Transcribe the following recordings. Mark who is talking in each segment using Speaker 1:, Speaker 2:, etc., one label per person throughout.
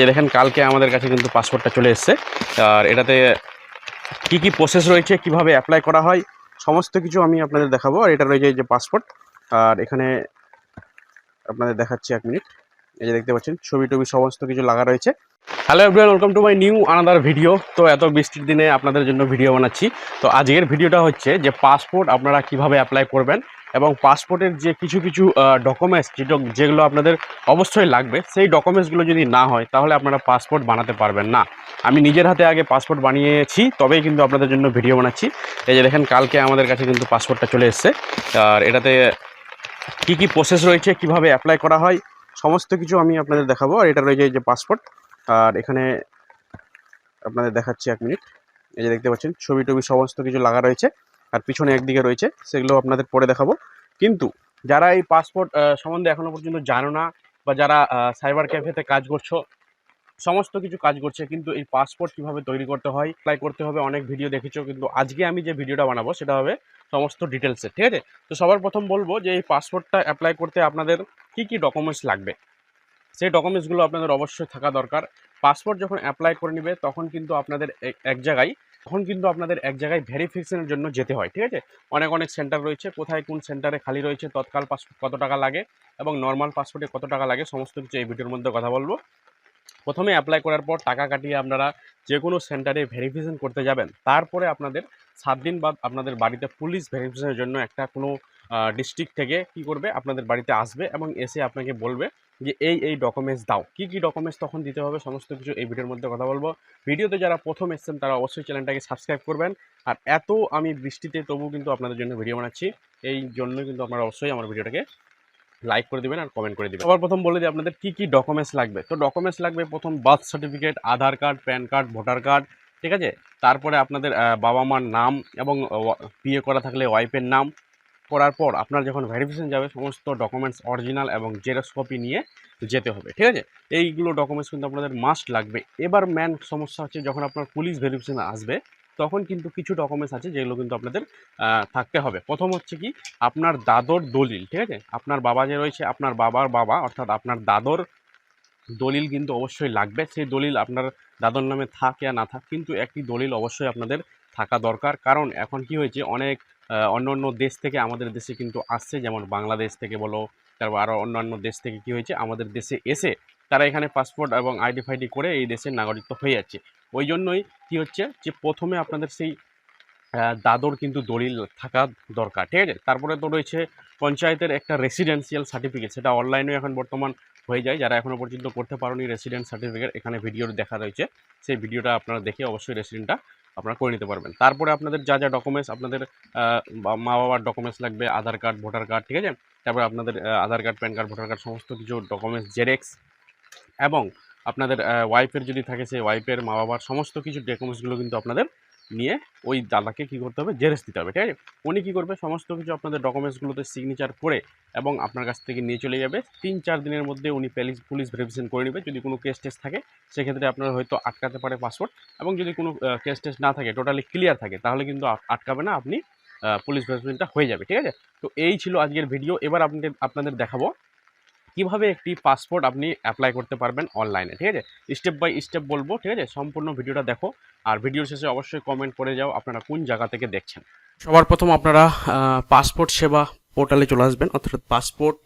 Speaker 1: যে দেখেন কালকে আমাদের কাছে কিন্তু পাসপোর্টটা চলে এসছে। আর এটাতে কি কি প্রসেস রয়েছে, কীভাবে অ্যাপ্লাই করা হয়, সমস্ত কিছু আমি আপনাদের দেখাবো। আর এটা রয়েছে যে পাসপোর্ট আর এখানে আপনাদের দেখাচ্ছি এক মিনিট। এই যে দেখতে পাচ্ছেন ছবি টবি সমস্ত কিছু লাগা রয়েছে। Hello everyone welcome to my new another video তো এত বৃষ্টির দিনে আপনাদের জন্য ভিডিও বানাচ্ছি। তো আজকের ভিডিওটা হচ্ছে যে পাসপোর্ট আপনারা কীভাবে অ্যাপ্লাই করবেন এবং পাসপোর্টের যে কিছু কিছু ডকুমেন্টস যেগুলো আপনাদের অবশ্যই লাগবে, সেই ডকুমেন্টসগুলো যদি না হয়, তাহলে আপনারা পাসপোর্ট বানাতে পারবেন না। আমি নিজের হাতে আগে পাসপোর্ট বানিয়েছি, তবেই কিন্তু আপনাদের জন্য ভিডিও বানাচ্ছি। এই যে দেখেন, কালকে আমাদের কাছে কিন্তু পাসপোর্টটা চলে এসেছে। আর এটাতে কি কি প্রসেস রয়েছে, কীভাবে অ্যাপ্লাই করা হয়, সমস্ত কিছু আমি আপনাদের দেখাবো। আর এটা রয়েছে যে পাসপোর্ট আর এখানে আপনাদের দেখাচ্ছি এক মিনিট। এই যে দেখতে পাচ্ছেন, ছবি টবি সমস্ত কিছু লাগা রয়েছে আর পিছনে একদিকে রয়েছে, সেগুলো আপনাদের পরে দেখাবো। কিন্তু যারা এই পাসপোর্ট সম্বন্ধে এখনও পর্যন্ত জানো না বা যারা সাইবার ক্যাফেতে কাজ করছ, সমস্ত কিছু কাজ করছে, কিন্তু এই পাসপোর্ট কীভাবে তৈরি করতে হয় অ্যাপ্লাই করতে হবে, অনেক ভিডিও দেখেছ, কিন্তু আজকে আমি যে ভিডিওটা বানাবো, সেটা হবে সমস্ত ডিটেলসে ঠিক আছে? তো সবার প্রথম বলব যে এই পাসপোর্টটা অ্যাপ্লাই করতে আপনাদের কি কি ডকুমেন্টস লাগবে? সেই ডকুমেন্টসগুলো আপনাদের অবশ্যই থাকা দরকার। পাসপোর্ট যখন অ্যাপ্লাই করে নেবে, তখন কিন্তু আপনাদের এক- জায়গায়, তখন কিন্তু আপনাদের এক জায়গায় ভেরিফিকেশনের জন্য যেতে হয়, ঠিক আছে? অনেক অনেক সেন্টার রয়েছে, কোথায় কোন সেন্টারে খালি রয়েছে, তৎকাল পাসপোর্ট কত টাকা লাগে এবং নর্মাল পাসপোর্টে কত টাকা লাগে, সমস্ত কিছু এই ভিডিওর মধ্যে কথা বলব। প্রথমে অ্যাপ্লাই করার পর টাকা কাটিয়ে আপনারা যে কোনো সেন্টারে ভেরিফিকেশন করতে যাবেন। তারপরে আপনাদের সাত দিন বাদ আপনাদের বাড়িতে পুলিশ ভেরিফিকেশনের জন্য একটা কোনো ডিস্ট্রিক্ট থেকে কি করবে, আপনাদের বাড়িতে আসবে এবং এসে আপনাকে বলবে যে এই এই ডকুমেন্টস দাও। কি কি ডকুমেন্টস তখন দিতে হবে, সমস্ত কিছু এই ভিডিওর মধ্যে কথা বলব। ভিডিওতে যারা প্রথম এসছেন, তারা অবশ্যই চ্যানেলটাকে সাবস্ক্রাইব করবেন। আর এত আমি বৃষ্টিতে তবু কিন্তু আপনাদের জন্য ভিডিও বানাচ্ছি। এই জন্য কিন্তু আপনারা অবশ্যই আমার ভিডিওটাকে লাইক করে দেবেন আর কমেন্ট করে দিবেন। সবার প্রথম বলে দিই আপনাদের, কি কি ডকুমেন্টস লাগবে? তো ডকুমেন্টস লাগবে প্রথম birth certificate Aadhaar card PAN card voter card ঠিক আছে? তারপরে আপনাদের বাবা মার নাম এবং বিয়ে করা থাকলে ওয়াইফের নাম করার পর আপনার যখন ভেরিফিকেশন যাবে, সমস্ত ডকুমেন্টস অরিজিনাল এবং জেরক্স কপি নিয়ে যেতে হবে, ঠিক আছে? এইগুলো ডকুমেন্টস কিন্তু আপনাদের মাস্ট লাগবে। এবার ম্যান সমস্যা হচ্ছে যখন আপনার পুলিশ ভেরিফিকেশন আসবে, তখন কিন্তু কিছু ডকুমেন্টস আছে যেগুলো কিন্তু আপনাদের থাকতে হবে। প্রথম হচ্ছে কি, আপনার দাদর দলিল, ঠিক আছে? আপনার বাবা যে রয়েছে, আপনার বাবার বাবা, অর্থাৎ আপনার দাদর দলিল কিন্তু অবশ্যই লাগবে। সেই দলিল আপনার দাদর নামে থাক না থাক, কিন্তু একটি দলিল অবশ্যই আপনাদের থাকা দরকার। কারণ এখন কি হয়েছে, অনেক অন্য অন্য দেশ থেকে আমাদের দেশে কিন্তু আসছে। যেমন বাংলাদেশ থেকে বলো, তারপর আরও অন্যান্য দেশ থেকে কি হয়েছে, আমাদের দেশে এসে তারা এখানে পাসপোর্ট এবং আইডি ফাইডি করে এই দেশের নাগরিকত্ব হয়ে যাচ্ছে। ওই জন্যই কি হচ্ছে যে, প্রথমে আপনাদের সেই দাদর কিন্তু দলিল থাকা দরকার, ঠিক আছে? তারপরে তো রয়েছে পঞ্চায়েতের একটা রেসিডেন্সিয়াল সার্টিফিকেট সেটা অনলাইনে এখন বর্তমান হয়ে যায়। যারা এখনও পর্যন্ত করতে পারেনি রেসিডেন্ট সার্টিফিকেট এখানে ভিডিওর দেখা রয়েছে। সেই ভিডিওটা আপনারা দেখে অবশ্যই রেসিডেন্টটা আপনারা করে নিতে পারবেন। তারপরে আপনাদের যা যা ডকুমেন্টস আপনাদের মা বাবার ডকুমেন্টস লাগবে, আধার কার্ড ভোটার কার্ড ঠিক আছে? তারপরে আপনাদের Aadhaar card PAN card voter card সমস্ত কিছু ডকুমেন্টস জেরেক্স এবং আপনাদের ওয়াইফের যদি থাকে সেই ওয়াইফের মা বাবার সমস্ত কিছু ডকুমেন্টসগুলো কিন্তু আপনাদের নিয়ে ওই দাদাকে কী করতে হবে? জেরেক্স দিতে হবে, ঠিক আছে? উনি কী করবে? সমস্ত কিছু আপনাদের ডকুমেন্টসগুলোতে সিগনেচার করে এবং আপনার কাছ থেকে নিয়ে চলে যাবে। তিন চার দিনের মধ্যে উনি পুলিশ পুলিশ ভেরিফিকেশন করে নেবে। যদি কোনো কেস টেস্ট থাকে, সেক্ষেত্রে আপনার হয়তো আটকাতে পারে পাসপোর্ট এবং যদি কোনো কেস টেস্ট না থাকে টোটালি ক্লিয়ার থাকে, তাহলে কিন্তু আটকাবে না। আপনি পুলিশ ভেরিফিকেশনটা হয়ে যাবে, ঠিক আছে? তো এই ছিল আজকের ভিডিও এবার আপনাদের আপনাদের দেখাবো কীভাবে একটি পাসপোর্ট আপনি অ্যাপ্লাই করতে পারবেন অনলাইনে ঠিক আছে? স্টেপ বাই স্টেপ বলব, ঠিক আছে? সম্পূর্ণ ভিডিওটা দেখো। আর ভিডিওর শেষে অবশ্যই কমেন্ট করে যাও, আপনারা কোন জায়গা থেকে দেখছেন। সবার প্রথম আপনারা পাসপোর্ট সেবা পোর্টালে চলে আসবেন, অর্থাৎ পাসপোর্ট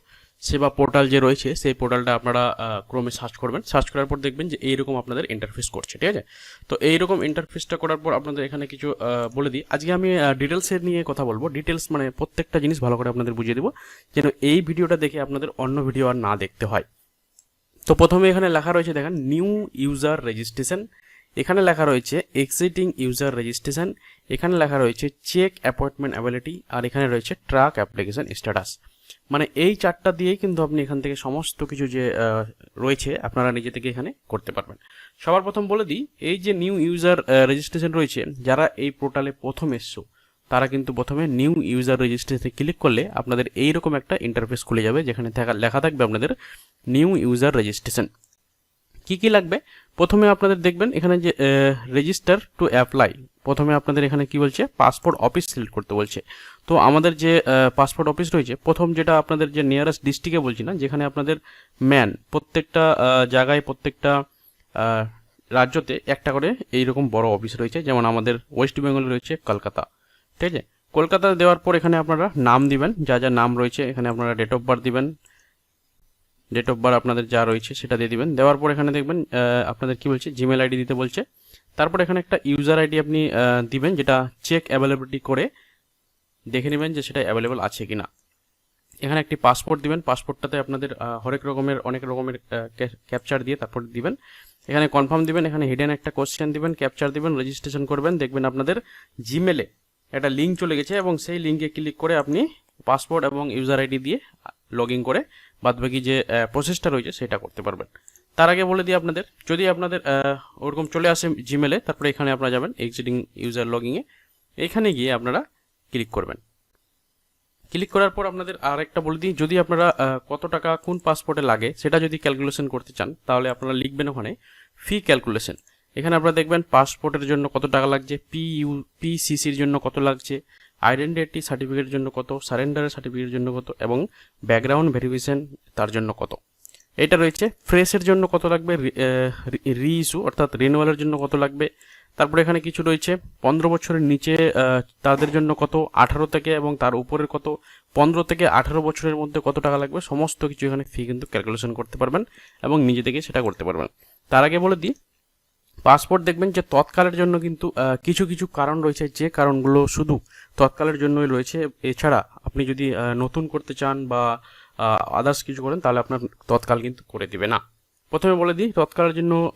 Speaker 1: সেবা পোর্টাল যে রয়েছে, সেই পোর্টালটা আপনারা ক্রমে সার্চ করবেন। সার্চ করার পর দেখবেন যে এইরকম আপনাদের ইন্টারফেস করছে, ঠিক আছে? তো এইরকম ইন্টারফেসটা করার পর আপনাদের এখানে কিছু বলে দিই। আজকে আমি ডিটেলসের নিয়ে কথা বলব। ডিটেলস মানে প্রত্যেকটা জিনিস ভালো করে আপনাদের বুঝিয়ে দেবো, যেন এই ভিডিওটা দেখে আপনাদের অন্য ভিডিও আর না দেখতে হয়। তো প্রথমে এখানে লেখা রয়েছে, দেখেন নিউ ইউজার রেজিস্ট্রেশন এখানে লেখা রয়েছে এক্সিটিং ইউজার রেজিস্ট্রেশন এখানে লেখা রয়েছে চেক অ্যাপয়েন্টমেন্ট অ্যাবিলিটি আর এখানে রয়েছে ট্রাক অ্যাপ্লিকেশন স্ট্যাটাস মানে এই চারটা দিয়েই কিন্তু আপনি এখান থেকে সমস্ত কিছু যে রয়েছে, আপনারা নিজে থেকে এখানে করতে পারবেন। সবার প্রথম বলে দিই, এই যে নিউ ইউজার রেজিস্ট্রেশন রয়েছে, যারা এই পোর্টালে প্রথম এসছো, তারা কিন্তু প্রথমে নিউ ইউজার রেজিস্ট্রেশনে ক্লিক করলে আপনাদের এইরকম একটা ইন্টারফেস খুলে যাবে, যেখানে লেখা থাকবে আপনাদের নিউ ইউজার রেজিস্ট্রেশন কি কি লাগবে? প্রথমে আপনাদের দেখবেন এখানে যে রেজিস্টার টু অ্যাপ্লাই প্রথমে আপনাদের এখানে কি বলছে? পাসপোর্ট অফিস সিলেক্ট করতে বলছে। তো আমাদের যে পাসপোর্ট অফিস রয়েছে, প্রথম যেটা আপনাদের যে নিয়ারেস্ট ডিস্ট্রিক্টে বলছি না, যেখানে আপনাদের ম্যান প্রত্যেকটা জায়গায় প্রত্যেকটা রাজ্যতে একটা করে এইরকম বড় অফিস রয়েছে, যেমন আমাদের ওয়েস্ট বেঙ্গলে রয়েছে কলকাতা, ঠিক আছে? কলকাতা দেওয়ার পর এখানে আপনারা নাম দিবেন, যা যা নাম রয়েছে, এখানে আপনারা ডেট অফ বার্থ দিবেন ডেট অফ বার্থ আপনাদের যা রয়েছে সেটা দিয়ে দিবেন, দেওয়ার পর এখানে দেখবেন আপনাদের কি বলছে জিমেল আইডি দিতে বলছে, তারপর এখানে একটা ইউজার আইডি আপনি দিবেন, যেটা চেক অ্যাভেলেবিলিটি করে দেখে নেবেন যে সেটা অ্যাভেলেবল আছে কি না এখানে একটি পাসপোর্ট দিবেন। পাসপোর্টটাতে আপনাদের হরেক রকমের, অনেক রকমের ক্যাপচার দিয়ে তারপর দিবেন। এখানে কনফার্ম দিবেন, এখানে হিডেন একটা কোশ্চেন দিবেন ক্যাপচার দিবেন রেজিস্ট্রেশন করবেন, দেখবেন আপনাদের জিমেলে একটা লিঙ্ক চলে গেছে এবং সেই লিঙ্কে ক্লিক করে আপনি পাসপোর্ট এবং ইউজার আইডি দিয়ে লগ ইন করে বাদবাকি যে প্রসেসটা রয়েছে সেটা করতে পারবেন। তার আগে বলে দিই আপনাদের, যদি আপনাদের ওরকম চলে আসে জিমেলে তারপরে এখানে আপনারা যাবেন এক্সিটিং ইউজার লগিংয়ে এখানে গিয়ে আপনারা ক্লিক করবেন। ক্লিক করার পর আপনাদের আর একটা বলে দিই, যদি আপনারা কত টাকা কোন পাসপোর্টে লাগে সেটা যদি ক্যালকুলেশন করতে চান, তাহলে আপনারা লিখবেন ওখানে ফি ক্যালকুলেশন এখানে আপনারা দেখবেন পাসপোর্টের জন্য কত টাকা লাগছে পি ইউ পিসিসির জন্য কত লাগছে আইডেন্টিটি সার্টিফিকেটের জন্য কত সারেন্ডারের সার্টিফিকেটের জন্য কত, এবং ব্যাকগ্রাউন্ড ভেরিফিকেশন তার জন্য কত। এটা রয়েছে ফ্রেশের জন্য কত লাগবে, রি ইস্যু অর্থাৎ রিনুয়ালের জন্য কত লাগবে তারপরে এখানে কিছু রয়েছে। পনেরো বছরের নিচে তাদের জন্য কত? আঠারো থেকে এবং তার উপরের কত? পনেরো থেকে আঠারো বছরের মধ্যে কত টাকা লাগবে? সমস্ত কিছু এখানে ফি কিন্তু ক্যালকুলেশন করতে পারবেন এবং নিজে থেকে সেটা করতে পারবেন। তার আগে বলে দিই পাসপোর্ট দেখবেন যে তৎকালের জন্য কিন্তু কিছু কিছু কারণ রয়েছে। যে কারণগুলো শুধু তৎকালের জন্যই রয়েছে। এছাড়া আপনি যদি নতুন করতে চান বা আদার্স কিছু করেন, তাহলে আপনার তৎকাল কিন্তু করে দিবে না। প্রথমে বলে দিই, তৎকালের জন্য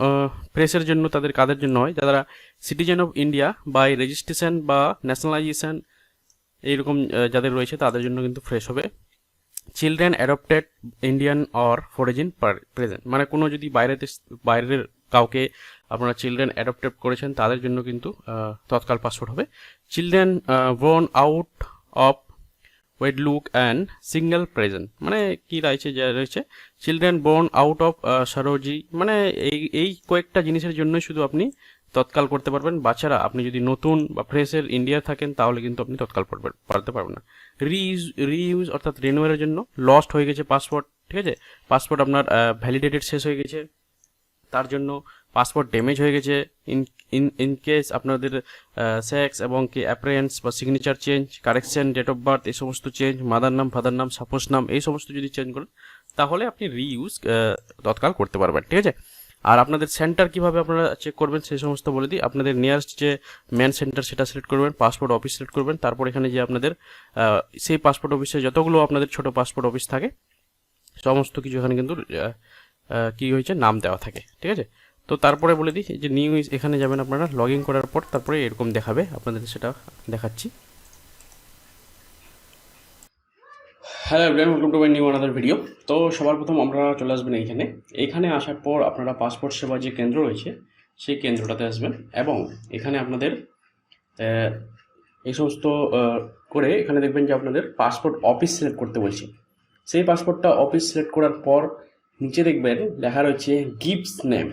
Speaker 1: প্রেসের জন্য, তাদের কাদের জন্য হয় যারা citizen of India by registration বা ন্যাশনালাইজেশন এইরকম যাদের রয়েছে, তাদের জন্য কিন্তু ফ্রেশ হবে। Children adopted Indian or foreign present মানে কোনো যদি বাইরে দেশ- বাইরের কাউকে আপনারা চিলড্রেন অ্যাডপ্টেড করেছেন, তাদের জন্য কিন্তু তৎকাল পাসপোর্ট হবে। Children born out of wedlock and single present মানে কি রয়েছে, যা রয়েছে? চিলড্রেন বোর্ন আউট অফ সরোজি মানে এই এই কয়েকটা জিনিসের জন্যই শুধু আপনি তৎকাল করতে পারবেন। বাচ্চারা, আপনি যদি নতুন বা ফ্রেশের ইন্ডিয়া থাকেন, তাহলে কিন্তু আপনি তৎকাল পারতে পারবেন না। রিইউজ রিইউজ অর্থাৎ রিনিউয়ালের জন্য লস্ট হয়ে গেছে পাসপোর্ট ঠিক আছে? পাসপোর্ট আপনার ভ্যালিডেটেড শেষ হয়ে গেছে। তার জন্য পাসপোর্ট ড্যামেজ হয়ে গেছে। ইন ইন ইন কেস আপনাদের সেক্স এবং কি অ্যাপ্রেন্স বা signature change, correction, date of birth, এই সমস্ত চেঞ্জ, মাদার নাম, ফাদার নাম, সাপোজ নাম, এই সমস্ত যদি চেঞ্জ করেন, তাহলে আপনি রিইউজ তৎকাল করতে পারবেন, ঠিক আছে? আর আপনাদের সেন্টার কীভাবে আপনারা চেক করবেন, সেই সমস্ত বলে দিই। আপনাদের নিয়ারেস্ট যে মেন সেন্টার সেটা সিলেক্ট করবেন পাসপোর্ট অফিস সিলেক্ট করবেন। তারপর এখানে যে আপনাদের সেই পাসপোর্ট অফিসে যতগুলো আপনাদের ছোট পাসপোর্ট অফিস থাকে, সমস্ত কিছু এখানে কিন্তু কি হয়েছে? নাম দেওয়া থাকে, ঠিক আছে? তো তারপরে বলে দিই যে নিউ এখানে যাবেন আপনারা লগ ইন করার পর তারপরে এরকম দেখাবে, আপনাদের সেটা দেখাচ্ছি। Hello everyone welcome to my new another video তো সবার প্রথম আমরা চলে আসবেন এইখানে। এখানে আসার পর আপনারা পাসপোর্ট সেবা যে কেন্দ্র রয়েছে, সেই কেন্দ্রটাতে আসবেন এবং এখানে আপনাদের এই সমস্ত করে এখানে দেখবেন যে আপনাদের পাসপোর্ট অফিস সিলেক্ট করতে বলছে। সেই পাসপোর্টটা অফিস সিলেক্ট করার পর নিচে দেখবেন লেখা রয়েছে গিভস নেম।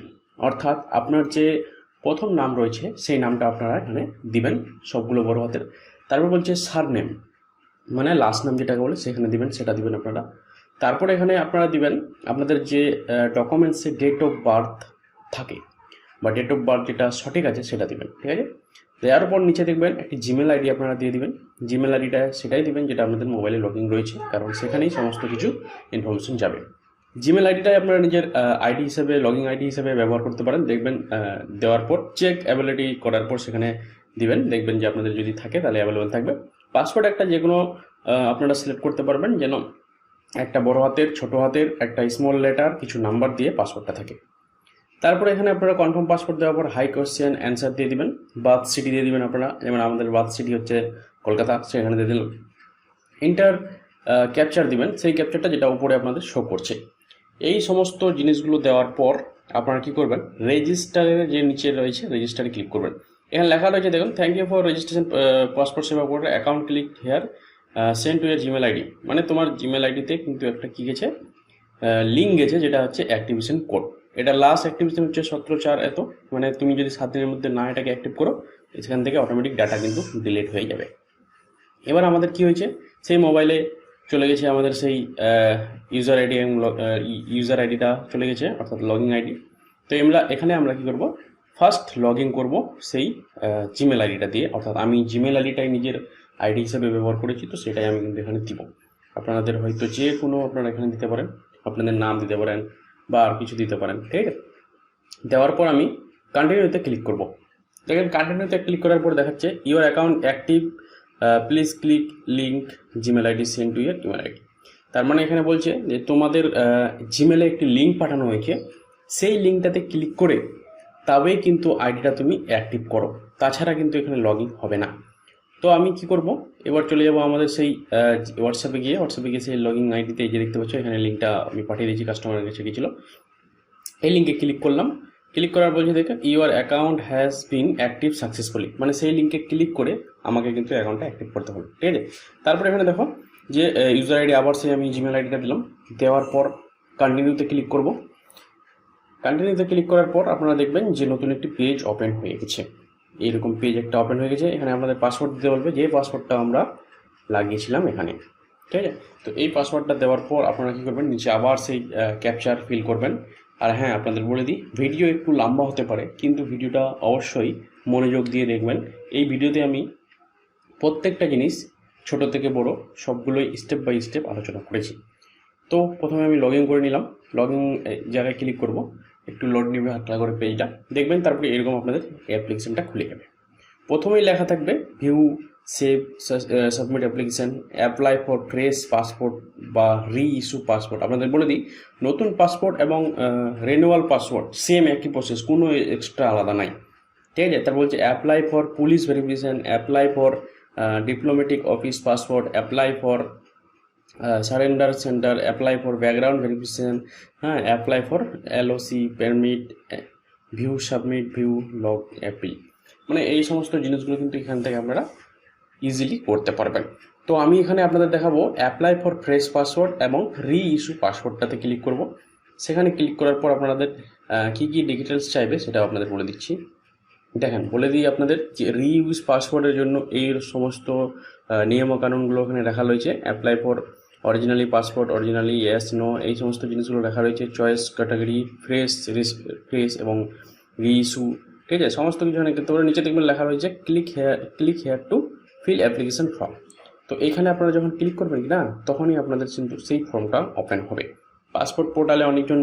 Speaker 1: অর্থাৎ আপনার যে প্রথম নাম রয়েছে, সেই নামটা আপনারা এখানে দিবেন সবগুলো বড় হাতের। তারপর বলছে সার নেম মানে লাস্ট নাম যেটাকে বলে, সেখানে দিবেন, সেটা দিবেন আপনারা। তারপরে এখানে আপনারা দিবেন আপনাদের যে ডকুমেন্টসে ডেট অফ বার্থ থাকে, বা ডেট অফ বার্থ যেটা সঠিক আছে, সেটা দিবেন, ঠিক আছে? দেওয়ার পর নিচে দেখবেন একটি জিমেল আইডি আপনারা দিয়ে দিবেন। জিমেল আইডিটা সেটাই দিবেন, যেটা আপনাদের মোবাইলে লগইন রয়েছে, কারণ সেখানেই সমস্ত কিছু ইনফরমেশন যাবে। জিমেল আইডিটাই আপনারা নিজের আইডি হিসেবে লগইন আইডি হিসেবে ব্যবহার করতে পারেন। দেখবেন দেওয়ার পর চেক অ্যাভেলেবিলিটি করার পর সেখানে দিবেন। দেখবেন যে আপনাদের যদি থাকে তাহলে অ্যাভেলেবেল থাকবে। পাসওয়ার্ড একটা যে কোনো আপনারা সিলেক্ট করতে পারবেন যেন একটা বড় হাতের, ছোট হাতের, একটা স্মল লেটার কিছু নাম্বার দিয়ে পাসওয়ার্ডটা থাকে। তারপরে এখানে আপনারা কনফার্ম পাসপোর্ট দেওয়ার পর হাই কোয়েশ্চেন অ্যান্সার দিয়ে দিবেন। বার্থ সিটি দিয়ে দিবেন আপনারা। যেমন আমাদের বার্থ সিটি হচ্ছে কলকাতা, সেখানে দিয়ে দিলাম। ইন্টার ক্যাপচার দিবেন। সেই ক্যাপচারটা যেটা উপরে আপনাদের শো করছে। এই সমস্ত জিনিসগুলো দেওয়ার পর আপনারা কি করবেন? রেজিস্টারের যে নিচে রয়েছে, রেজিস্টারে ক্লিক করবেন। এখানে লেখা রয়েছে, দেখুন thank you for registration passport Seva বোর্ডের account click here send to your Gmail ID মানে তোমার জিমেল আইডিতে কিন্তু একটা কি গেছে? লিঙ্ক গেছে, যেটা হচ্ছে অ্যাক্টিভেশন কোড এটা লাস্ট অ্যাক্টিভেশন হচ্ছে সতেরো চার এত। মানে তুমি যদি সাত দিনের মধ্যে না এটাকে অ্যাক্টিভ করো সেখান থেকে অটোমেটিক ডাটা কিন্তু ডিলিট হয়ে যাবে। এবার আমাদের কি হয়েছে? সেই মোবাইলে চলে গেছে আমাদের সেই ইউজার আইডি এবং ইউজার আইডিটা চলে গেছে, অর্থাৎ লগইন আইডি তো আমরা এখানে আমরা কি করব? ফার্স্ট লগ ইন করব সেই জিমেল আইডিটা দিয়ে, অর্থাৎ আমি জিমেল আইডিটাই নিজের আইডি হিসেবে ব্যবহার করেছি, তো সেটাই আমি কিন্তু এখানে দিব। আপনাদের হয়তো যে কোনো আপনারা এখানে দিতে পারেন, আপনাদের নাম দিতে পারেন বা আর কিছু দিতে পারেন, ঠিক আছে? দেওয়ার পর আমি কন্টিনিউতে ক্লিক করব। দেখেন কন্টিনিউতে ক্লিক করার পর দেখাচ্ছে your account active please click link Gmail ID send to your email ID তার মানে এখানে বলছে যে তোমাদের জিমেলে একটি লিঙ্ক পাঠানো হয়েছে। সেই লিঙ্কটাতে ক্লিক করে তবেই কিন্তু আইডিটা তুমি অ্যাক্টিভ করো। তাছাড়া কিন্তু এখানে লগ হবে না। তো আমি কি করব? এবার চলে যাব আমাদের সেই হোয়াটসঅ্যাপে গিয়ে। হোয়াটসঅ্যাপে গিয়ে সেই লগ আইডিতে যে দেখতে পাচ্ছ, এখানে লিঙ্কটা আমি পাঠিয়ে দিয়েছি কাস্টমারের কাছে গিয়েছিল। এই লিঙ্কে ক্লিক করলাম। ক্লিক করার বলছে দেখে your account has been active successfully মানে সেই লিঙ্কে ক্লিক করে আমাকে কিন্তু অ্যাকাউন্টটা অ্যাক্টিভ করতে হবে, ঠিক আছে? তারপরে এখানে দেখো যে ইউজার আইডি আবার সেই আমি জিমেল আইডিটা দিলাম। দেওয়ার পর কন্টিনিউতে ক্লিক করব। কন্টিনিউতে ক্লিক করার পর আপনারা দেখবেন যে নতুন একটি পেজ ওপেন হয়ে গেছে। এইরকম পেজ একটা ওপেন হয়ে গেছে। এখানে আপনাদের পাসওয়ার্ড দিতে বলবে যে পাসওয়ার্ডটা আমরা লাগিয়েছিলাম এখানে ঠিক আছে? তো এই পাসওয়ার্ডটা দেওয়ার পর আপনারা কী করবেন, নিচে আবার সেই ক্যাপচার ফিল করবেন। আর হ্যাঁ আপনাদের বলে দিই ভিডিও একটু লম্বা হতে পারে, কিন্তু ভিডিওটা অবশ্যই মনোযোগ দিয়ে দেখবেন। এই ভিডিওতে আমি প্রত্যেকটা জিনিস, ছোট থেকে বড়, সবগুলোই স্টেপ বাই স্টেপ আলোচনা করেছি। তো প্রথমে আমি লগ ইন করে নিলাম। লগ ইন জায়গায় ক্লিক করব। একটু লোড নেবে হাতলা করে পেজটা দেখবেন তারপরে এরকম আপনাদের অ্যাপ্লিকেশনটা খুলে যাবে। প্রথমেই লেখা থাকবে view save submit application apply for fresh passport বা রি ইস্যু পাসপোর্ট আপনাদের বলে দিই, নতুন পাসপোর্ট এবং রেনুয়াল পাসপোর্ট সেম একই প্রসেস কোনো এক্সট্রা আলাদা নাই। ঠিক আছে? তার বলছে apply for police verification apply for diplomatic office passport apply for surrender centre apply for background verification হ্যাঁ apply for LOC permit view submit view log appeal মানে এই সমস্ত জিনিসগুলো কিন্তু এখান থেকে আপনারা ইজিলি করতে পারবেন। তো আমি এখানে আপনাদের দেখাবো অ্যাপ্লাই ফর ফ্রেশ পাসওয়ার্ড এবং রি ইস্যু পাসওয়ার্ডটাতে ক্লিক করব। সেখানে ক্লিক করার পর আপনাদের কী কী ডিটেলস চাইবে সেটা আপনাদের বলে দিচ্ছি। দেখেন, বলে দিই আপনাদের যে রিইউজ পাসওয়ার্ডের জন্য এই সমস্ত নিয়মকানুনগুলো ওখানে রাখা রয়েছে। Apply for originally passport originally yes no এই সমস্ত জিনিসগুলো রাখা রয়েছে। চয়েস ক্যাটাগরি ফ্রেশ ফ্রেশ এবং রিইস্যু ঠিক আছে? সমস্ত কিছু এখানে কিন্তু নিচে দেখবেন লেখা রয়েছে। Click here click here to fill application form তো এখানে আপনারা যখন ক্লিক করবেন কি না, তখনই আপনাদের কিন্তু সেই ফর্মটা ওপেন হবে। পাসপোর্ট পোর্টালে অনেকজন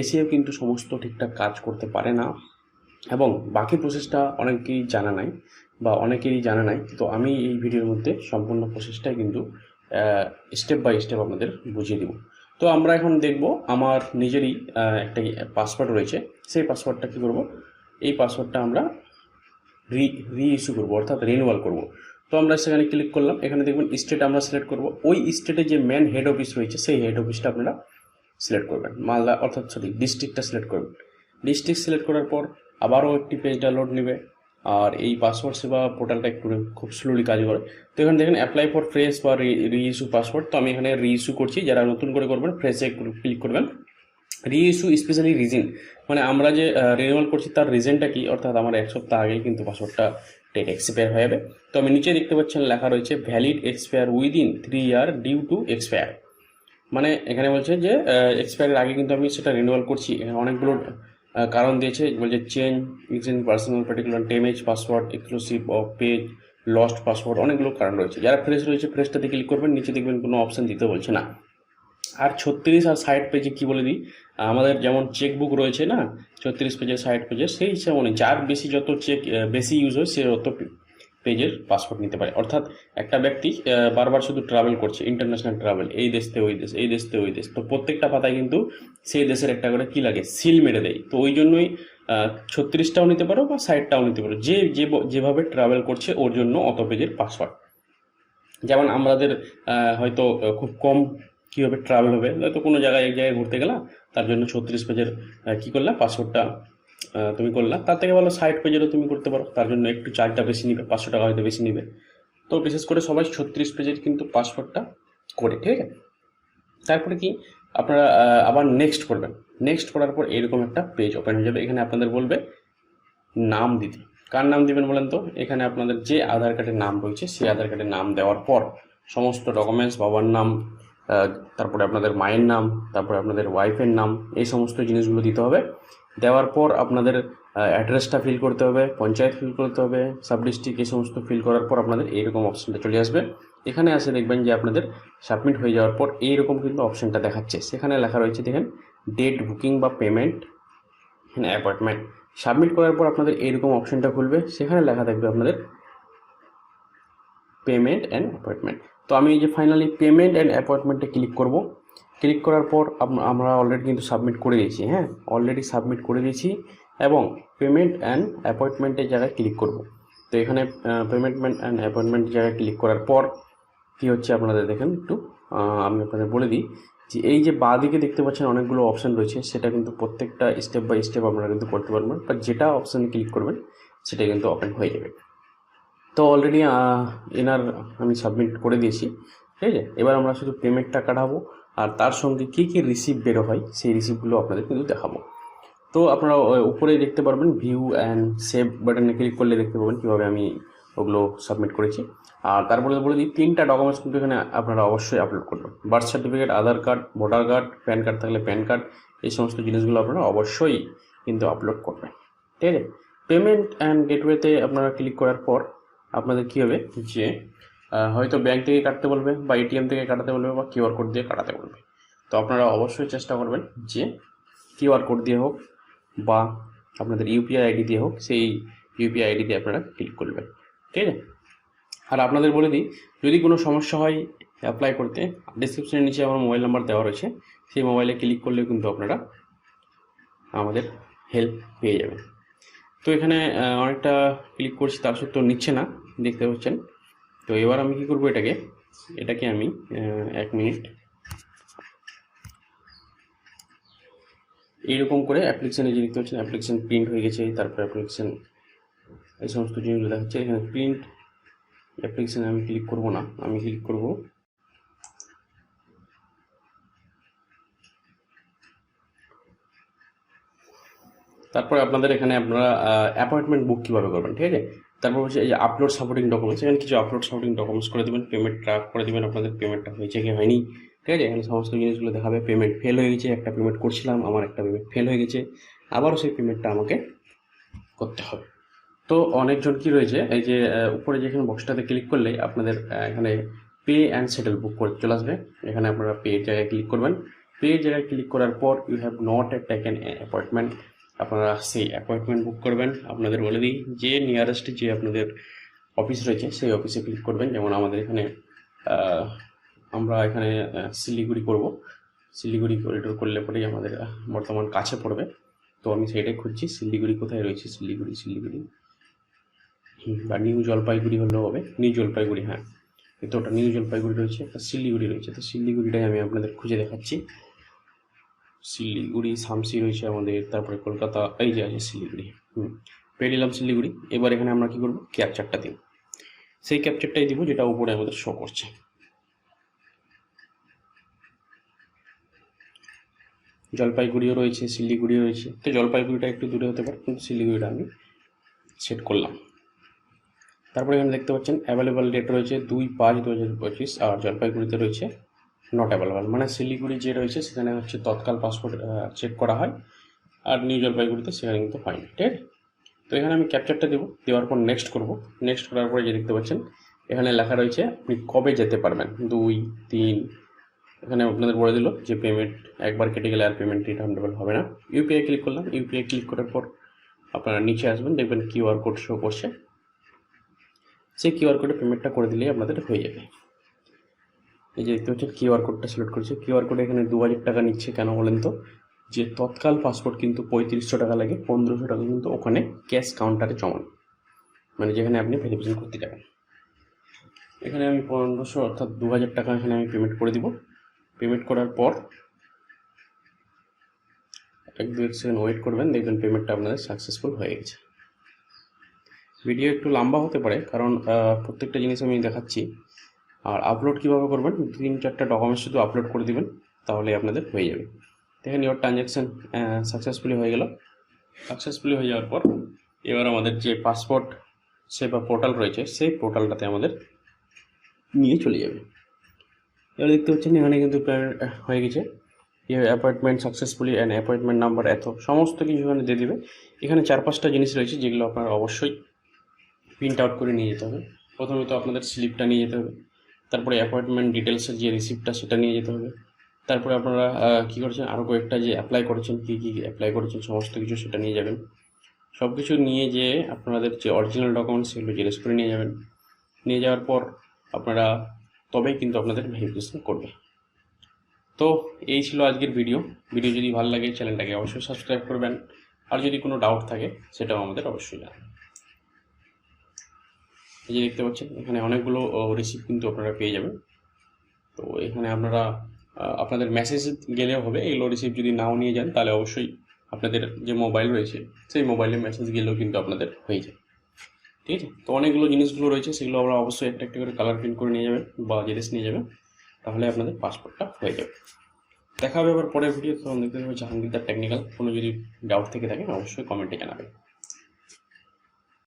Speaker 1: এসেও কিন্তু সমস্ত ঠিকঠাক কাজ করতে পারে না। এবং বাকি প্রসেসটা অনেকেই জানা নাই বা অনেকেরই জানা নাই। তো আমি এই ভিডিওর মধ্যে সম্পূর্ণ প্রসেসটাই কিন্তু স্টেপ বাই স্টেপ আপনাদের বুঝিয়ে দিব। তো আমরা এখন দেখব আমার নিজেরই একটা পাসওয়ার্ড রয়েছে। সেই পাসওয়ার্ডটা কী করব? এই পাসওয়ার্ডটা আমরা রি রি ইস্যু করব, অর্থাৎ রিনিউয়াল করব। তো আমরা সেখানে ক্লিক করলাম। এখানে দেখবেন স্টেট আমরা সিলেক্ট করব। ওই স্টেটে যে মেন হেড অফিস রয়েছে, সেই হেড অফিসটা আপনারা সিলেক্ট করবেন। মালদা অর্থাৎ সরি ডিস্ট্রিক্টটা সিলেক্ট করবেন। ডিস্ট্রিক্ট সিলেক্ট করার পর আবারও একটি পেজ ডাউনলোড নেবে। আর এই পাসওয়ার্ড সেবা পোর্টালটা একটু খুব স্লোলি কাজ করে। তো এখানে দেখেন অ্যাপ্লাই ফর ফ্রেশ বা রি ইস্যু পাসওয়ার্ড তো আমি এখানে রি ইস্যু করছি। যারা নতুন করে করবেন ফ্রেশে ক্লিক করবেন। রি ইস্যু স্পেশালি রিজন মানে আমরা যে রিনিউয়াল করছি, তার রিজনটা কি? অর্থাৎ আমার এক সপ্তাহ আগেই কিন্তু পাসওয়ার্ডটা ডেট এক্সপায়ার হয়ে যাবে। তো আমি নিচে দেখতে পাচ্ছেন লেখা রয়েছে valid expire within three year due to expire মানে এখানে বলছে যে এক্সপায়ারের আগে কিন্তু আমি সেটা রিনিউয়াল করছি। এখানে অনেকগুলো কারণ দিয়েছে, বলছে change using personal particular damage password exclusive of page lost password অনেকগুলো কারণ রয়েছে। যারা ফ্রেশ রয়েছে ফ্রেশটাতে ক্লিক করবেন, নিচে দেখবেন কোনো অপশান দিতে বলছে না। আর ছত্রিশ আর ষাট পেজে কী বলে দিই? আমাদের যেমন চেকবুক রয়েছে না, ছত্রিশ পেজের, ষাট পেজের, সেই হিসাবে মানে যার বেশি যত চেক বেশি ইউজ হয়, সে তত পেজের পাসপোর্ট নিতে পারে। অর্থাৎ একটা ব্যক্তি বারবার শুধু ট্রাভেল করছে ইন্টারন্যাশনাল ট্রাভেল এই দেশ থেকে ওই দেশ, এই দেশ থেকে ওই দেশ। তো প্রত্যেকটা পাতায় কিন্তু সেই দেশের একটা করে কী লাগে? সিল মেরে দেয়। তো ওই জন্যই ছত্রিশটাও নিতে পারো বা ষাটটাও নিতে পারো। যে যেভাবে ট্রাভেল করছে, ওর জন্য অত পেজের পাসওয়ার্ড যেমন আমাদের হয়তো খুব কম কীভাবে ট্রাভেল হবে, হয়তো কোনো জায়গায়, এক জায়গায় ঘুরতে গেলাম তার জন্য ছত্রিশ পেজের কী করলাম পাসওয়ার্ডটা তুমি করলা। তার থেকে ভালো ষাট পেজেরও তুমি করতে পারো। তার জন্য একটু চার্জটা বেশি নিবে, পাঁচশো টাকা হয়তো বেশি নিবে। তো বিশেষ করে সবাই ছত্রিশ পেজের কিন্তু পাসওয়ার্ডটা করে, ঠিক আছে? তারপরে কি? আপনারা আবার নেক্সট করবেন। নেক্সট করার পর এরকম একটা পেজ ওপেন হয়ে যাবে। এখানে আপনাদের বলবে নাম দিতে। কার নাম দিবেন বলেন তো? এখানে আপনাদের যে আধার কার্ডের নাম রয়েছে, সেই আধার কার্ডের নাম দেওয়ার পর সমস্ত ডকুমেন্টস বাবার নাম তারপরে আপনাদের মায়ের নাম, তারপরে আপনাদের ওয়াইফের নাম, এই সমস্ত জিনিসগুলো দিতে হবে। দেওয়ার পর আপনাদের অ্যাড্রেসটা ফিল করতে হবে, পঞ্চায়েত ফিল করতে হবে সাব ডিস্ট্রিক্ট এই সমস্ত ফিল করার পর আপনাদের এইরকম অপশানটা চলে আসবে। এখানে আসে দেখবেন যে আপনাদের সাবমিট হয়ে যাওয়ার পর এইরকম কিন্তু অপশানটা দেখাচ্ছে। সেখানে লেখা রয়েছে, দেখেন ডেট বুকিং বা পেমেন্ট অ্যাপয়েন্টমেন্ট সাবমিট করার পর আপনাদের এইরকম অপশানটা খুলবে। সেখানে লেখা থাকবে আপনাদের পেমেন্ট অ্যান্ড অ্যাপয়েন্টমেন্ট তো আমি এই যে ফাইনালি পেমেন্ট অ্যান্ড অ্যাপয়েন্টমেন্টে ক্লিক করব। ক্লিক করার পর আমরা অলরেডি কিন্তু সাবমিট করে দিয়েছি হ্যাঁ? অলরেডি সাবমিট করে দিয়েছি এবং পেমেন্ট অ্যান্ড অ্যাপয়েন্টমেন্টের জায়গায় ক্লিক করব। তো এখানে পেমেন্ট অ্যান্ড অ্যাপয়েন্টমেন্টের জায়গায় ক্লিক করার পর কী হচ্ছে আপনাদের দেখেন একটু আমি আপনাদের বলে দিই যে এই যে বাঁ দিকে দেখতে পাচ্ছেন অনেকগুলো অপশান রয়েছে, সেটা কিন্তু প্রত্যেকটা স্টেপ বাই স্টেপ আপনারা কিন্তু করতে পারবেন বা যেটা অপশানে ক্লিক করবেন, সেটা কিন্তু ওপেন হয়ে যাবে। তো অলরেডি এনার আমি সাবমিট করে দিয়েছি, ঠিক আছে? এবার আমরা শুধু পেমেন্টটা কাটাবো, আর তার সঙ্গে কী কী রিসিপ্ট বেরো হয়, সেই রিসিপ্টগুলো আপনাদের কিন্তু দেখাবো। তো আপনারা উপরে দেখতে পারবেন ভিউ অ্যান্ড সেভ বাটনে ক্লিক করলে দেখতে পাবেন কীভাবে আমি ওগুলো সাবমিট করেছি। আর তারপরে বলে দিই, তিনটা ডকুমেন্টস কিন্তু এখানে আপনারা অবশ্যই আপলোড করবেন। Birth certificate Aadhaar card voter card PAN card থাকলে প্যান কার্ড এই সমস্ত জিনিসগুলো আপনারা অবশ্যই কিন্তু আপলোড করবেন, ঠিক আছে? পেমেন্ট অ্যান্ড গেটওয়েতে আপনারা ক্লিক করার পর আপনাদের কী হবে? যে হয়তো ব্যাংক থেকে কাটতে বলবে বা এটিএম থেকে কাটাতে বলবে বা কিউআর কোড দিয়ে কাটাতে বলবে। তো আপনারা অবশ্যই চেষ্টা করবেন যে কিউআর কোড দিয়ে হোক বা আপনাদের ইউপিআই আইডি দিয়ে হোক, সেই ইউপিআই আইডি দিয়ে আপনারা ক্লিক করবেন। ঠিক আছে? আর আপনাদের বলে দিই, যদি কোনো সমস্যা হয় অ্যাপ্লাই করতে ডিসক্রিপশনের নিচে আমার মোবাইল নাম্বার দেওয়া রয়েছে। সেই মোবাইলে ক্লিক করলে কিন্তু আপনারা আমাদের হেল্প পেয়ে যাবেন। তো এখানে অনেকটা ক্লিক করছি, তার সত্ত্বেও নিচ্ছে না। দেখতে পাচ্ছেন। তো এবার আমি কি করব এটাকে? এটাকে আমি এক মিনিট এইরকম করে অ্যাপ্লিকেশানে যে দেখতে পাচ্ছেন অ্যাপ্লিকেশান প্রিন্ট হয়ে গেছে, তারপর অ্যাপ্লিকেশান এই সমস্ত জিনিসগুলো দেখাচ্ছে। এখানে প্রিন্ট অ্যাপ্লিকেশানে আমি ক্লিক করব না। আমি ক্লিক করব তারপরে আপনাদের এখানে আপনারা অ্যাপয়েন্টমেন্ট বুক কীভাবে করবেন, ঠিক আছে? তারপর হচ্ছে এই যে আপলোড সাপোর্টিং ডকুমেন্টস এখানে কিছু আপলোড সাপোর্টিং ডকুমেন্টস করে দেবেন পেমেন্ট ট্র্যাক করে দেবেন, আপনাদের পেমেন্টটা হয়েছে কি হয়নি, ঠিক আছে? এখানে সমস্ত জিনিসগুলো দেখাবে পেমেন্ট ফেল হয়ে গেছে, একটা পেমেন্ট করছিলাম, আমার একটা পেমেন্ট ফেল হয়ে গেছে, আবারও সেই পেমেন্টটা আমাকে করতে হবে। তো অনেকজন কি রয়েছে, এই যে উপরে যেখানে বক্সটাতে ক্লিক করলে আপনাদের এখানে পে অ্যান্ড সেটেল বুক করে চলে আসবে, এখানে আপনারা পে জায়গায় ক্লিক করবেন। পে জায়গায় ক্লিক করার পর you have not a taken appointment আপনারা সেই অ্যাপয়েন্টমেন্ট বুক করবেন। আপনাদের বলে দিই, যে নিয়ারেস্ট যে আপনাদের অফিস রয়েছে, সেই অফিসে ক্লিক করবেন। যেমন আমাদের এখানে আমরা এখানে শিলিগুড়ি করব। শিলিগুড়ি করিডোর করলে পরেই আমাদের বর্তমান কাছে পড়বে। তো আমি সেইটাই খুঁজছি, শিলিগুড়ি কোথায় রয়েছে? শিলিগুড়ি শিলিগুড়ি। বা নিউ জলপাইগুড়ি হলেও হবে। নিউ জলপাইগুড়ি হ্যাঁ। কিন্তু ওটা নিউ জলপাইগুড়ি রয়েছে, একটা শিলিগুড়ি রয়েছে। তো শিলিগুড়িটাই আমি আপনাদের খুঁজে দেখাচ্ছি। শিলিগুড়ি শামসি রয়েছে আমাদের, তারপরে কলকাতা, এই যে আছে শিলিগুড়ি, হুম, পেয়ে নিলাম শিলিগুড়ি। এবার এখানে আমরা কী করব? ক্যাপচারটা দিব। সেই ক্যাপচারটাই দিব যেটা উপরে আমাদের শো করছে। জলপাইগুড়িও রয়েছে, শিলিগুড়িও রয়েছে। তো জলপাইগুড়িটা একটু দূরে হতে পারে, কিন্তু শিলিগুড়িটা আমি সেট করলাম। তারপরে এখানে দেখতে পাচ্ছেন অ্যাভেলেবল ডেট রয়েছে দুই পাঁচ দু হাজার পঁচিশ, আর জলপাইগুড়িতে রয়েছে নট অ্যাভেলেবল মানে শিলিগুড়ি যে রয়েছে, সেখানে হচ্ছে তৎকাল পাসপোর্ট চেক করা হয়। আর নিউ জলপাইগুড়িতে সেখানে কিন্তু হয়নি ঠিক আছে? তো এখানে আমি ক্যাপচারটা দেবো, দেওয়ার পর নেক্সট করব। নেক্সট করার পরে যে দেখতে পাচ্ছেন, এখানে লেখা রয়েছে, আপনি কবে যেতে পারবেন? দুই, তিন, এখানে আপনাদের বলে দিল যে পেমেন্ট একবার কেটে গেলে আর পেমেন্ট রিফান্ডেবল হবে না। ইউপিআই ক্লিক করলাম ইউপিআই ক্লিক করার পর আপনারা নিচে আসবেন, দেখবেন কিউআর কোড শো করছে। সেই কিউআর কোডে পেমেন্টটা করে দিলেই আপনাদের হয়ে যাবে। এই যে দেখতে পাচ্ছেন কিউআর কোডটা সিলেক্ট করেছে। কিউআর কোড এখানে দু হাজার টাকা নিচ্ছে কেন বলেন তো? যে তৎকাল পাসপোর্ট কিন্তু পঁয়ত্রিশশো টাকা লাগে, পনেরোশো টাকা কিন্তু ওখানে ক্যাশ কাউন্টারে জমান মানে যেখানে আপনি ভেরিফিকেশন করতে যাবেন। এখানে আমি পনেরোশো অর্থাৎ দু হাজার টাকা এখানে আমি পেমেন্ট করে দিব। পেমেন্ট করার পর এক, দু এক সেকেন্ড ওয়েট করবেন, দেখবেন পেমেন্টটা আপনাদের সাকসেসফুল হয়ে গেছে। ভিডিও একটু লম্বা হতে পারে, কারণ প্রত্যেকটা জিনিস আমি দেখাচ্ছি। আর আপলোড কীভাবে করবেন? তিন, চারটা ডকুমেন্টস শুধু আপলোড করে দিবেন, তাহলে আপনাদের হয়ে যাবে। দেখেন ইওর ট্রানজ্যাকশান সাকসেসফুলি হয়ে গেল। সাকসেসফুলি হয়ে যাওয়ার পর, এবার আমাদের যে পাসপোর্ট সেবা পোর্টাল রয়েছে, সেই পোর্টালটাতে আমাদের নিয়ে চলে যাবে। এবার দেখতে পাচ্ছেন, এখানে কিন্তু হয়ে গেছে। Appointment successfully and appointment number এত সমস্ত কিছু এখানে দিয়ে দেবে। এখানে চার, পাঁচটা জিনিস রয়েছে, যেগুলো আপনার অবশ্যই প্রিন্ট আউট করে নিয়ে যেতে হবে। প্রথমে তো আপনাদের স্লিপটা নিয়ে যেতে হবে। তারপরে অ্যাপয়েন্টমেন্ট ডিটেলসের যে রিসিপ্টটা সেটা নিয়ে যেতে হবে। তারপরে আপনারা কী করেছেন? আরও কয়েকটা যে অ্যাপ্লাই করেছেন, কী কী অ্যাপ্লাই করেছেন, সমস্ত কিছু সেটা নিয়ে যাবেন। সব কিছু নিয়ে যে আপনাদের যে অরিজিনাল ডকুমেন্টস সেগুলো জেরেস করে নিয়ে যাবেন। নিয়ে যাওয়ার পর আপনারা তবেই কিন্তু আপনাদের ভেরিফিকেশন করবে। তো এই ছিল আজকের ভিডিও ভিডিও যদি ভালো লাগে চ্যানেলটাকে অবশ্যই সাবস্ক্রাইব করবেন। আর যদি কোনো ডাউট থাকে, সেটাও আমাদের অবশ্যই জানাবেন। এই যে দেখতে পাচ্ছেন, এখানে অনেকগুলো রিসিপ্ট কিন্তু আপনারা পেয়ে যাবেন। তো এখানে আপনারা আপনাদের মেসেজ গেলেও হবে। এগুলো রিসিভ যদি নাও নিয়ে যান, তাহলে অবশ্যই আপনাদের যে মোবাইল রয়েছে, সেই মোবাইলে মেসেজ গেলেও কিন্তু আপনাদের হয়ে যায়। ঠিক আছে? তো অনেকগুলো জিনিসগুলো রয়েছে, সেগুলো আমরা অবশ্যই একটা একটা করে কালার প্রিন্ট করে নিয়ে যাবেন বা জেরেস নিয়ে যাবেন। তাহলে আপনাদের পাসপোর্টটা হয়ে যাবে। দেখা হবে আবার পরের ভিডিও তখন দেখতে হবে জাহাঙ্গীরদার টেকনিক্যাল কোনো যদি ডাউট থেকে থাকে, অবশ্যই কমেন্টে জানাবেন।